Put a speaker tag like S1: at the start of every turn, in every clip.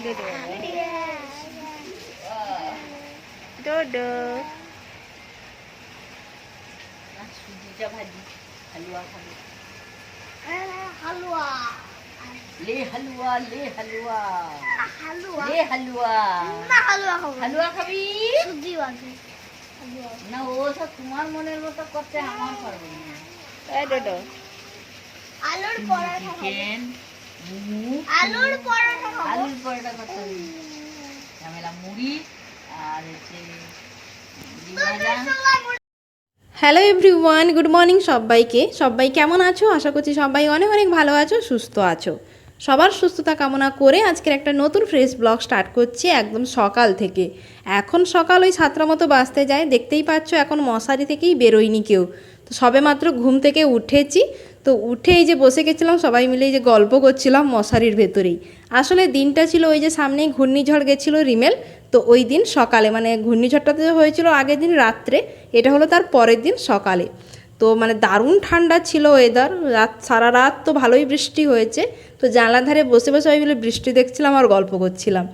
S1: Dodo. Dodo. সুজিটা ভাজি হালুয়া খাব
S2: হালুয়া
S1: লে হালুয়া লে হালুয়া
S2: হালুয়া
S1: লে হালুয়া
S2: না হালুয়া খাব
S1: হালুয়া খাবি
S2: সুজি ভাজি
S1: না ও সব তোমার মনের মতো করতে আমার পারবে না
S3: এই ডোডো
S2: আলুর পরোটা
S1: চিকেন
S2: আলুর পরোটা খাব।
S1: আলুর পরোটা করতে হবে। ঝামেলা মুড়ি আর হচ্ছে
S3: হ্যালো এভরিওয়ান গুড মর্নিং সবাইকে। সবাই কেমন আছো? আশা করছি সবাই অনেক অনেক ভালো আছো সুস্থ আছো। সবার সুস্থতা কামনা করে আজকের একটা নতুন ফ্রেশ ব্লগ স্টার্ট করছি একদম সকাল থেকে। এখন সকাল ওই সাতটা মতো বাঁচতে যায় দেখতেই পাচ্ছ এখন মশারি থেকেই বেরোয়নি কেউ। তো সবে মাত্র ঘুম থেকে উঠেছি তো উঠে এই যে বসে গেছিলাম, সবাই মিলে এই যে গল্প করছিলাম মশারির ভেতরেই। আসলে দিনটা ছিল ওই যে সামনেই ঘূর্ণিঝড় গেছিল রিমেল, তো ওই দিন সকালে মানে ঘূর্ণিঝড়টা তো হয়েছিল আগের দিন রাত্রে, এটা হলো তার পরের দিন সকালে। তো মানে দারুণ ঠান্ডা ছিল ওয়েদার রাত, সারা রাত তো ভালোই বৃষ্টি হয়েছে, তো জানলার ধারে বসে বসে ওই বৃষ্টি দেখছিলাম আর গল্প করছিলাম।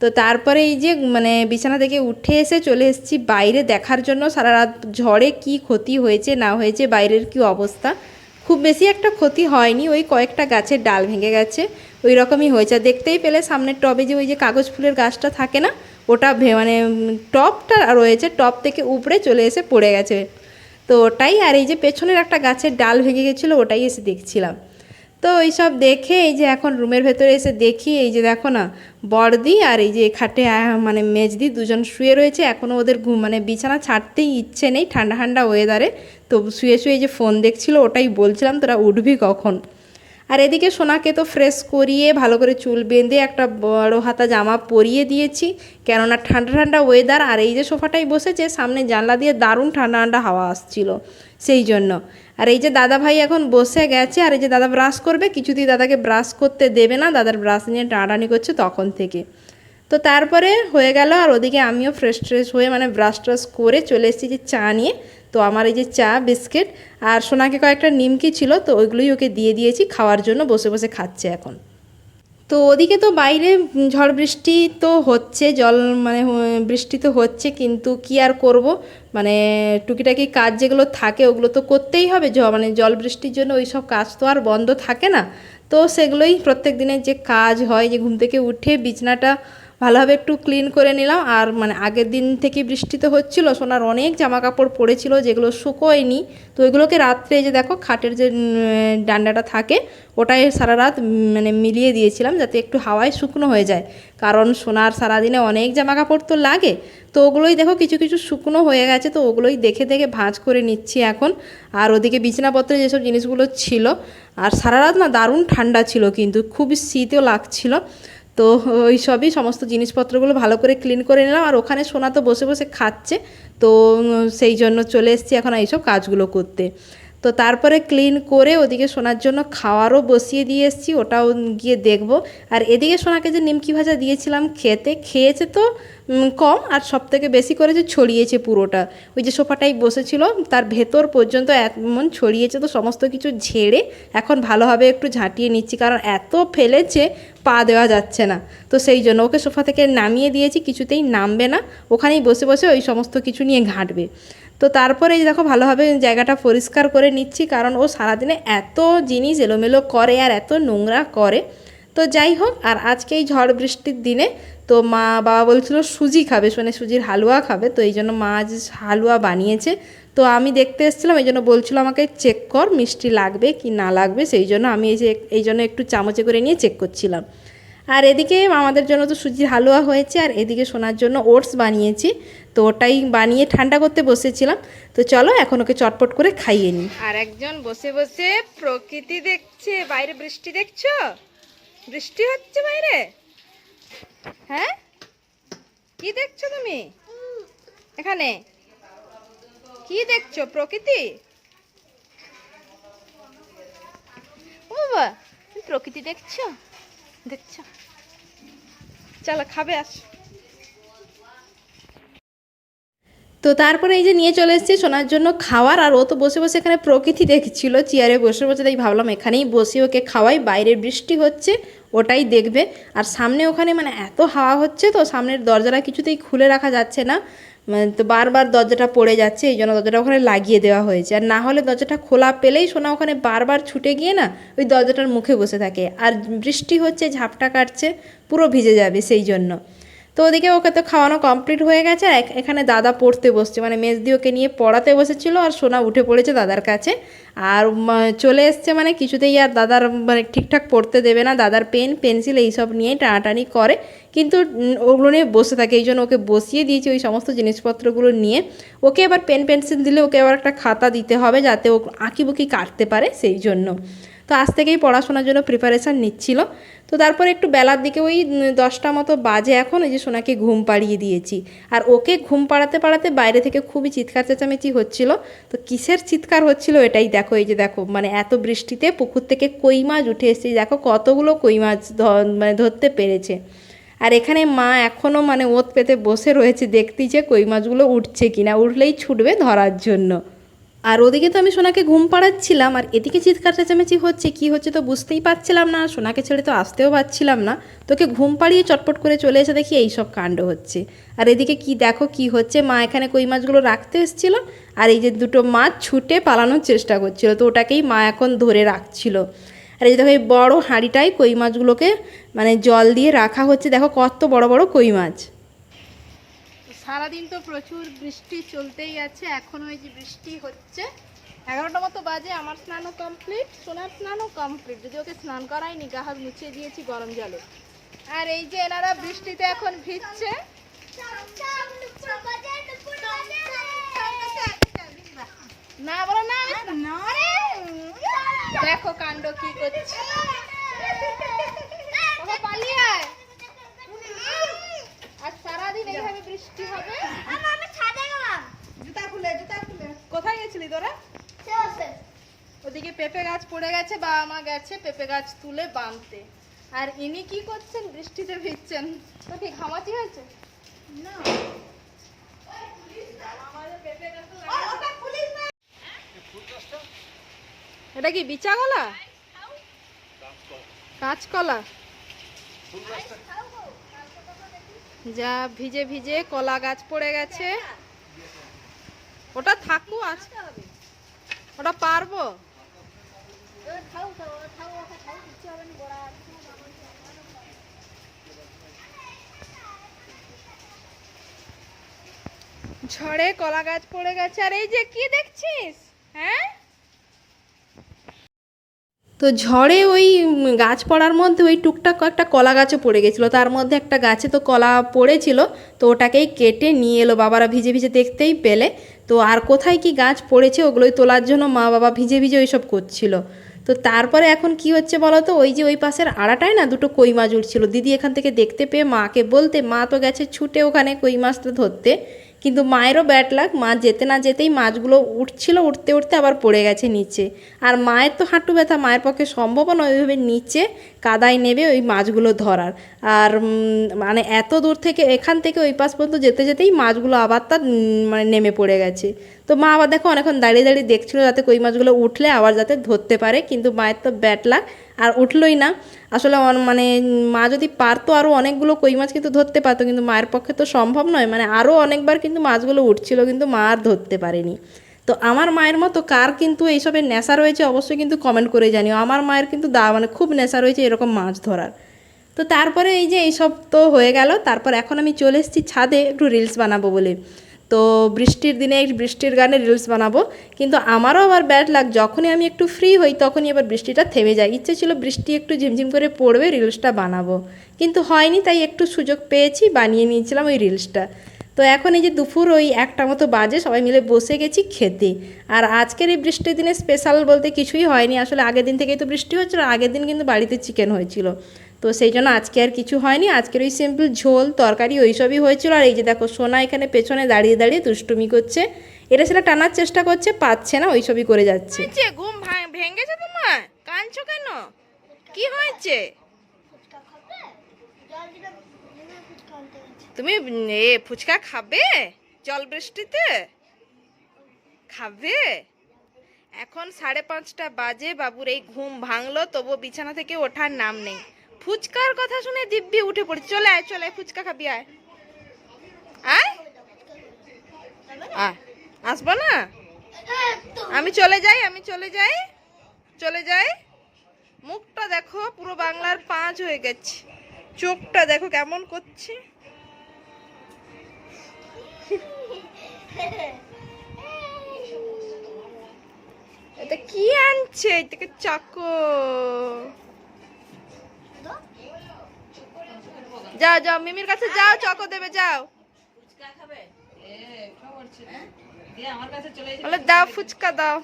S3: তো তারপরে এই যে মানে বিছানা থেকে উঠে এসে চলে এসেছি বাইরে দেখার জন্য, সারা রাত ঝড়ে কি ক্ষতি হয়েছে, না হয়েছে, বাইরের কি অবস্থা। খুব বেশি একটা ক্ষতি হয়নি, ওই কয়েকটা গাছের ডাল ভেঙে গেছে। ওই রকমই হয়েছে। দেখতেই পেলে সামনের টবে যে ওই যে কাগজ ফুলের গাছটা থাকে না, ওটা মানে টবটা রয়েছে টব থেকে উপরে চলে এসে পড়ে গেছে। তো ওটাই, আর এই যে পেছনের একটা গাছের ডাল ভেঙে গেছিল, ওটাই এসে দেখছিলাম। তো এইসব দেখে এই যে এখন রুমের ভেতরে এসে দেখি, এই যে দেখো না, বড়দি আর এই যে খাটে মানে মেজদি দুজন শুয়ে রয়েছে। এখনও ওদের ঘুম মানে বিছানা ছাড়তেই ইচ্ছে নেই, ঠান্ডা ঠান্ডা ওয়েদারে তো শুয়ে শুয়ে যে ফোন দেখছিল, ওটাই বলছিলাম, তোরা উঠবি কখন? আর এদিকে সোনাকে তো ফ্রেশ করিয়ে ভালো করে চুল বেঁধে একটা বড় হাতা জামা পরিয়ে দিয়েছি, কেননা ঠান্ডা ঠান্ডা ওয়েদার আর এই যে সোফাটাই বসেছে, সামনে জানলা দিয়ে দারুণ ঠান্ডা ঠান্ডা হাওয়া আসছিল, সেই জন্য। আর এই যে দাদা ভাই এখন বসে গেছে, আর এই যে দাদা ব্রাশ করবে, কিছুতেই দাদাকে ব্রাশ করতে দেবে না, দাদার ব্রাশ নিয়ে টানাটানি করছে তখন থেকে। তো তারপরে হয়ে গেল, আর ওদিকে আমিও ফ্রেশ ট্রেশ হয়ে মানে ব্রাশ ট্রাশ করে চলে এসেছি যে চা নিয়ে। তো আমার এই যে চা, বিস্কিট আর সোনাকে কয়েকটা নিমকি ছিল, তো ওইগুলোই ওকে দিয়ে দিয়েছি, খাওয়ার জন্য বসে বসে খাচ্ছে এখন। তো ওদিকে তো বাইরে ঝড় বৃষ্টি তো হচ্ছে, জল মানে বৃষ্টি তো হচ্ছে, কিন্তু কি আর করব? মানে টুকিটাকি কাজ যেগুলো থাকে, ওগুলো তো করতেই হবে। মানে জল বৃষ্টির জন্য ওই সব কাজ তো আর বন্ধ থাকে না। তো সেগুলোই প্রত্যেক দিনের যে কাজ হয়, যে ঘুম থেকে উঠে বিছনাটা ভালোভাবে একটু ক্লিন করে নিলাম। আর মানে আগের দিন থেকে বৃষ্টি তো হচ্ছিল, সোনার অনেক জামা কাপড় পড়েছিল যেগুলো শুকোয়নি। তো ওইগুলোকে রাত্রে যে দেখো, খাটের যে ডান্ডাটা থাকে ওটাই সারা রাত মানে মিলিয়ে দিয়েছিলাম যাতে একটু হাওয়ায় শুকনো হয়ে যায়। কারণ সোনার সারাদিনে অনেক জামা কাপড় তো লাগে। তো ওগুলোই দেখো, কিছু কিছু শুকনো হয়ে গেছে, তো ওগুলোই দেখে দেখে ভাঁজ করে নিচ্ছি এখন। আর ওদিকে বিছানাপত্রে যেসব জিনিসগুলো ছিল, আর সারা রাত না দারুণ ঠান্ডা ছিল কিন্তু, খুবই শীতও লাগছিল। তো ওই সবই সমস্ত জিনিসপত্রগুলো ভালো করে ক্লিন করে নিলাম। আর ওখানে সোনা তো বসে বসে খাচ্ছে। তো সেই জন্য চলে এসছি এখন এইসব কাজগুলো করতে। তো তারপরে ক্লিন করে ওদিকে সোনার জন্য খাওয়ারও বসিয়ে দিয়ে এসেছি, ওটাও গিয়ে দেখব। আর এদিকে সোনাকে যে নিমকি ভাজা দিয়েছিলাম খেতে, খেয়েছে তো কম আর সব থেকে বেশি করে যে ছড়িয়েছে পুরোটা। ওই যে সোফাটাই বসেছিল, তার ভেতর পর্যন্ত এমন ছড়িয়েছে তো সমস্ত কিছু ঝেড়ে এখন ভালোভাবে একটু ঝাঁটিয়ে নিচ্ছি, কারণ এত ফেলেছে, পা দেওয়া যাচ্ছে না। তো সেই জন্য ওকে সোফা থেকে নামিয়ে দিয়েছি, কিছুতেই নামবে না, ওখানেই বসে বসে ওই সমস্ত কিছু নিয়ে ঘাঁটবে। তো তারপরে এই দেখো ভালোভাবে জায়গাটা পরিষ্কার করে নিচ্ছি, কারণ ও সারাদিনে এত জিনিস এলোমেলো করে আর এত নোংরা করে। তো যাই হোক, আর আজকে এই ঝড় বৃষ্টির দিনে তো মা বাবা বলছিল সুজি খাবে মানে সুজির হালুয়া খাবে, তো এই জন্য মা আজ হালুয়া বানিয়েছে। তো আমি দেখতে এসেছিলাম, এই জন্য বলছিল আমাকে চেক কর মিষ্টি লাগবে কি না লাগবে, সেই জন্য আমি এই যে, এই জন্য একটু চামচে করে নিয়ে চেক করছিলাম। আর এদিকে আমাদের জন্য তো সুজির হালুয়া হয়েছে, আর এদিকে সোনার জন্য ওটস বানিয়েছি। তো ওটাই বানিয়ে ঠান্ডা করতে বসেছিলাম। তো চলো এখন ওকে চটপট করে খাইয়ে নিই।
S4: আর একজন বসে বসে প্রকৃতি দেখছে, বাইরে বৃষ্টি দেখছ? বৃষ্টি হচ্ছে বাইরে? হ্যাঁ? কি দেখছ তুমি? এখানে? কি দেখছ প্রকৃতি? ও প্রকৃতি দেখছ? দেখছ? চলো, খাবে, আস।
S3: তো তারপরে এই যে নিয়ে চলে এসেছি সোনার জন্য খাওয়ার, আর ও তো বসে বসে এখানে প্রকৃতি দেখছিল, চেয়ারে বসে বসে, তাই ভাবলাম এখানেই বসে, ওকে খাওয়াই বাইরে বৃষ্টি হচ্ছে, ওটাই দেখবে। আর সামনে ওখানে মানে এত হাওয়া হচ্ছে তো, সামনের দরজাটা কিছুতেই খুলে রাখা যাচ্ছে না। মানে তো বারবার দরজাটা পড়ে যাচ্ছে, এই জন্য দরজাটা ওখানে লাগিয়ে দেওয়া হয়েছে। আর না হলে দরজাটা খোলা পেলেই সোনা ওখানে বারবার ছুটে গিয়ে না ওই দরজাটার মুখে বসে থাকে। আর বৃষ্টি হচ্ছে, ঝাপটা কাটছে, পুরো ভিজে যাবে সেই জন্য। তো ওদিকে ওকে তো খাওয়ানো কমপ্লিট হয়ে গেছে আর এখানে দাদা পড়তে বসছে। মানে মেজদি ওকে নিয়ে পড়াতে বসেছিল আর সোনা উঠে পড়েছে দাদার কাছে। আর চলে এসছে মানে কিছুতেই আর দাদার মানে ঠিকঠাক পড়তে দেবে না। দাদার পেন, পেন্সিল এইসব নিয়ে টানাটানি করে। কিন্তু ওগুলো নিয়ে বসে থাকে। এই জন্য ওকে বসিয়ে দিয়েছি ওই সমস্ত জিনিসপত্রগুলো নিয়ে। ওকে এবার পেন, পেন্সিল দিলে ওকে আবার একটা খাতা দিতে হবে যাতে ও আঁকিবুকি কাটতে পারে সেই জন্য। তো আজ থেকেই পড়াশোনার জন্য প্রিপারেশান নিচ্ছিল। তো তারপরে একটু বেলার দিকে ওই দশটা মতো বাজে এখন ওই যে সোনাকে ঘুম পাড়িয়ে দিয়েছি। আর ওকে ঘুম পাড়াতে পাড়াতে বাইরে থেকে খুবই চিৎকার চেঁচামেচি হচ্ছিল। তো কিসের চিৎকার হচ্ছিল এটাই দেখো, এই যে দেখো মানে এত বৃষ্টিতে পুকুর থেকে কই মাছ উঠে এসেছে। দেখো কতগুলো কই মাছ মানে ধরতে পেরেছে। আর এখানে মা এখনও মানে ওত পেতে বসে রয়েছে, দেখতেই যে কই মাছগুলো উঠছে কিনা, উঠলেই ছুটবে ধরার জন্য। আর ওদিকে তো আমি সোনাকে ঘুম পাড়াচ্ছিলাম, আর এদিকে চিৎকার চেঁচামেচি হচ্ছে, কি হচ্ছে তো বুঝতেই পারছিলাম না, সোনাকে ছেড়ে তো আসতেও পারছিলাম না। তোকে ঘুম পাড়িয়ে চটপট করে চলে এসে দেখি এই সব কাণ্ড হচ্ছে। আর এদিকে কি দেখো, কি হচ্ছে, মা এখানে কই মাছগুলো রাখতে এসেছিল, আর এই যে দুটো মাছ ছুটে পালানোর চেষ্টা করছিল, তো ওটাকেই মা এখন ধরে রাখছিল। আর এই যে দেখো, এই বড়ো হাঁড়িটায় কই মাছগুলোকে মানে জল দিয়ে রাখা হচ্ছে, দেখো কত বড় বড় কই মাছ।
S4: সারাদিন তো প্রচুর বৃষ্টি চলতেই আছে এখন ওই যে বৃষ্টি হচ্ছে। এগারোটা মতো বাজে আমার স্নানও কমপ্লিট সোনার স্নানও কমপ্লিট যদি ওকে স্নান করাইনি গা হাত মুছিয়ে দিয়েছি গরম জলে। আর এই যে এনারা বৃষ্টিতে এখন ভিজছে। না বলো না। দেখো কাণ্ড কি করছে। ওকে পালিয়ে আয় আর সারাদিন এইভাবে বৃষ্টি হবে। জুতা খুলে জুতা খুলে। কোথায় গেছিলি তোরা? ওদিকে পেঁপে গাছ পড়ে গেছে বাবা মা গেছে পেঁপে গাছ তুলে বাঁধতে আর ইনি কি করছেন? বৃষ্টিতে ভিজছেন। তো কি ঘামাচি হয়েছে? এটা কি বিচা কলা কাঁচকলা। যা ভিজে ভিজে কলা গাছ পড়ে গেছে। ওটা থাকু আছে ওটা পারব? ঝড়ে কলা গাছ পড়ে গেছে। আর এই যে কি দেখছিস? হ্যাঁ?
S3: তো ঝড়ে ওই গাছ পড়ার মধ্যে ওই টুকটাক কয়েকটা কলা গাছও পড়ে গেছিল। তার মধ্যে একটা গাছে তো কলা পড়েছিল, তো ওটাকেই কেটে নিয়ে এলো বাবারা ভিজে ভিজে দেখতেই পেলে। তো আর কোথায় কি গাছ পড়েছে ওগুলোই তোলার জন্য মা বাবা ভিজে ভিজে ওইসব করছিল। তো তারপরে এখন কি হচ্ছে বলো তো, ওই যে ওই পাশের আড়াটায় না দুটো কই মাছ উঠছিল। দিদি এখান থেকে দেখতে পেয়ে মাকে বলতে, মা তো গেছে ছুটে ওখানে কই মাছটা ধরতে। কিন্তু মায়েরও ব্যাট লাগ মা যেতে না যেতেই মাছগুলো উঠছিল, উঠতে উঠতে আবার পড়ে গেছে নিচে। আর মায়ের তো হাঁটু ব্যথা, মায়ের পক্ষে সম্ভব নয় ওইভাবে নিচে কাদায় নেবে ওই মাছগুলো ধরার। আর মানে এত দূর থেকে এখান থেকে ওই পাশ পর্যন্ত যেতে, যেতেই মাছগুলো আবার তার মানে নেমে পড়ে গেছে। তো মা আবার দেখো অনেকক্ষণ দাঁড়িয়ে দাঁড়িয়ে দেখছিল যাতে কই মাছগুলো উঠলে, আবার যাতে ধরতে পারে, কিন্তু মায়ের তো ব্যাট লাগ আর উঠলোই না। আসলে মানে মা যদি পারতো আরও অনেকগুলো কই মাছ কিন্তু ধরতে পারতো, কিন্তু মায়ের পক্ষে তো সম্ভব নয়। মানে আরও অনেকবার কিন্তু মাছগুলো উঠছিল, কিন্তু মা আর ধরতে পারেনি। তো আমার মায়ের মতো কার কিন্তু এইসবের নেশা রয়েছে অবশ্যই কিন্তু কমেন্ট করে জানিও। আমার মায়ের কিন্তু দা মানে খুব নেশা রয়েছে এরকম মাছ ধরার। তো তারপরে এই যে এইসব তো হয়ে গেল, তারপর এখন আমি চলে এসেছি ছাদে একটু রিলস বানাবো বলে। তো বৃষ্টির দিনে বৃষ্টির গানে রিলস বানাবো। কিন্তু আমারও আবার ব্যাড লাগ যখনই আমি একটু ফ্রি হই, তখনই আবার বৃষ্টিটা থেমে যায়। ইচ্ছে ছিল বৃষ্টি একটু ঝিমঝিম করে পড়বে রিলসটা বানাবো। কিন্তু হয়নি, তাই একটু সুযোগ পেয়েছি, বানিয়ে নিয়েছিলাম ওই রিলসটা তো এখন এই যে দুপুর, ওই একটা মতো বাজে, সবাই মিলে বসে গেছি খেতে। আর আজকের এই বৃষ্টির দিনে স্পেশাল বলতে কিছুই হয়নি। আসলে আগের দিন থেকেই তো বৃষ্টি হচ্ছিল, আগের দিন কিন্তু বাড়িতে চিকেন হয়েছিল। তো সেই জন্য আজকে আর কিছু হয়নি। আজকের ওই সিম্পল ঝোল, তরকারি ওইসবই হয়েছিল। আর এই যে দেখো, সোনা এখানে পেছনে দাঁড়িয়ে দাঁড়িয়ে দুষ্টুমি করছে। এটা সেটা টানার চেষ্টা করছে, পাচ্ছে না, ওইসবই করে যাচ্ছে।
S4: ঘুম ভাঙ- ভেঙেছে তোমার? কাঁদছো কেন? কি হয়েছে? তুমি, এ, ফুচকা খাবে? জল বৃষ্টিতে? খাবে? এখন সাড়ে পাঁচটা বাজে, বাবুর এই ঘুম ভাঙলো তবু বিছানা থেকে ওঠার নাম নেই। ফুচকার কথা শুনে দিব্যি উঠে পড়ে চলে আয়, চলে ফুচকা খাবি, আয়। আয়।
S3: আসব না? আমি চলে যাই, আমি চলে যাই চলে যাই। মুখটা দেখো, পুরো বাংলার পাঁচ হয়ে গেছে। চোখটা দেখো কেমন করছে। এটা কি আনছে? এটাকে চাকো। যাও যাও মিমির কাছে যাও চকো দেবে যাও।
S1: ফুচকা খাবে? এ খবর ছিল দিয়ে আমার কাছে চলে এসে
S3: বলে দাও ফুচকা দাও।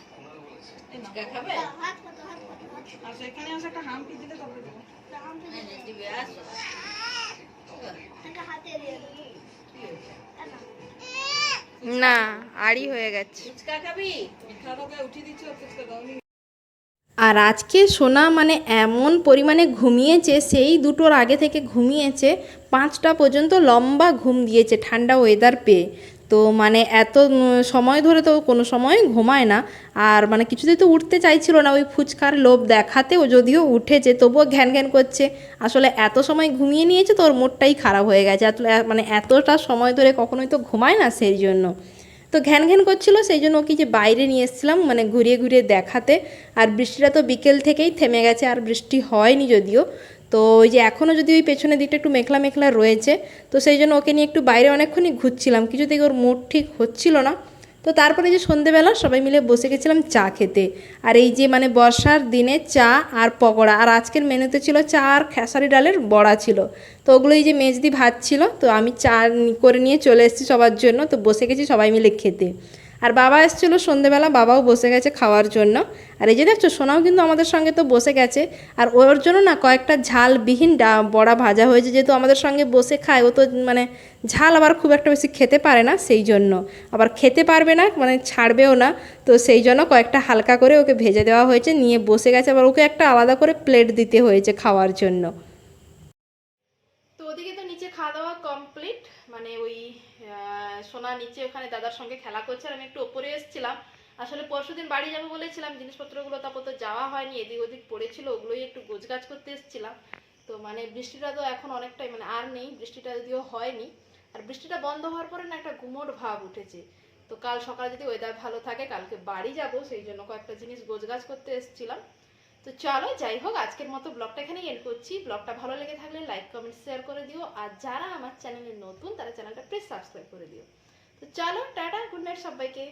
S3: না আড়ি হয়ে গেছে।
S1: ফুচকা খাবি? উঠিয়ে ফুচকা দাওনি।
S3: আর আজকে সোনা মানে এমন পরিমাণে ঘুমিয়েছে, সেই দুটোর আগে থেকে ঘুমিয়েছে, পাঁচটা পর্যন্ত লম্বা ঘুম দিয়েছে ঠান্ডা ওয়েদার পেয়ে। তো মানে এত সময় ধরে তো কোনো সময় ঘুমায় না। আর মানে কিছুতেই তো উঠতে চাইছিল না, ওই ফুচকার লোভ দেখাতে ও যদিও উঠেছে, তবুও ঘ্যান ঘ্যান করছে। আসলে এত সময় ঘুমিয়ে নিয়েছে তো ওর মুডটাই খারাপ হয়ে গেছে। মানে এতটা সময় ধরে কখনোই তো ঘুমায় না সেই জন্য। তো ঘ্যান ঘ্যান করছিল সেই জন্য ওকে যে বাইরে নিয়ে এসেছিলাম মানে ঘুরিয়ে ঘুরিয়ে দেখাতে। আর বৃষ্টিটা তো বিকেল থেকেই থেমে গেছে, আর বৃষ্টি হয়নি যদিও। তো ওই যে এখনও যদি ওই পেছনের দিকটা একটু মেখলা মেখলা রয়েছে, তো সেই জন্য ওকে নিয়ে একটু বাইরে অনেকক্ষণই ঘুরছিলাম। কিছুতেই ওর মুড ঠিক হচ্ছিল না। তো তারপরে যে সন্ধেবেলা সবাই মিলে বসে গেছিলাম চা খেতে। আর এই যে মানে বর্ষার দিনে চা আর পকোড়া, আর আজকের মেনুতে ছিল চা আর খেসারি ডালের বড়া ছিল। তো ওগুলো এই যে মেজদি ভাত ছিল, তো আমি চা করে নিয়ে চলে এসেছি সবার জন্য, তো বসে গেছি সবাই মিলে খেতে। আর বাবা এসেছিল সন্ধেবেলা, বাবাও বসে গেছে খাওয়ার জন্য। আর এই যে দেখছ, সোনাও কিন্তু আমাদের সঙ্গে তো বসে গেছে। আর ওর জন্য না কয়েকটা ঝালবিহীন ডা- বড়া ভাজা হয়েছে, যেহেতু আমাদের সঙ্গে বসে খায়, ও তো মানে ঝাল আবার খুব একটা বেশি খেতে পারে না সেই জন্য। আবার খেতে পারবে না মানে ছাড়বেও না। তো সেই জন্য কয়েকটা হালকা করে ওকে ভেজে দেওয়া হয়েছে, নিয়ে বসে গেছে। আবার ওকে একটা আলাদা করে প্লেট দিতে হয়েছে খাওয়ার জন্য তো ওদিকে তো নিচে খাওয়া দাওয়া কমপ্লিট মানে ওই আহ, সোনা নিচে ওখানে দাদার সঙ্গে খেলা করছে আর আমি একটু ওপরে এসেছিলাম। আসলে পরশু দিন বাড়ি যাব বলেছিলাম, জিনিসপত্রগুলো তারপর তো যাওয়া হয়নি, এদিক ওদিক পড়েছিল, ওগুলোই একটু গোছগাছ করতে এসেছিলাম। তো মানে বৃষ্টিটা তো এখন অনেকটাই মানে আর নেই, বৃষ্টিটা যদিও হয়নি, আর বৃষ্টিটা বন্ধ হওয়ার পরে না একটা গুমোট ভাব উঠেছে। তো কাল সকালে যদি ওয়েদার ভালো থাকে, কালকে বাড়ি যাব, সেই জন্য কয়েকটা জিনিস গোছগাছ করতে এসেছিলাম। তো চলো, যাই হোক, আজকের মতো ব্লগটা এখানেই এন্ড করছি। ব্লগটা ভালো লেগে থাকলে লাইক কমেন্ট শেয়ার করে দিও। আর যারা আমার চ্যানেলে নতুন, তারা চ্যানেলটা প্লিজ সাবস্ক্রাইব করে দিও। তো চলো টাটা গুড নাইট সবাইকে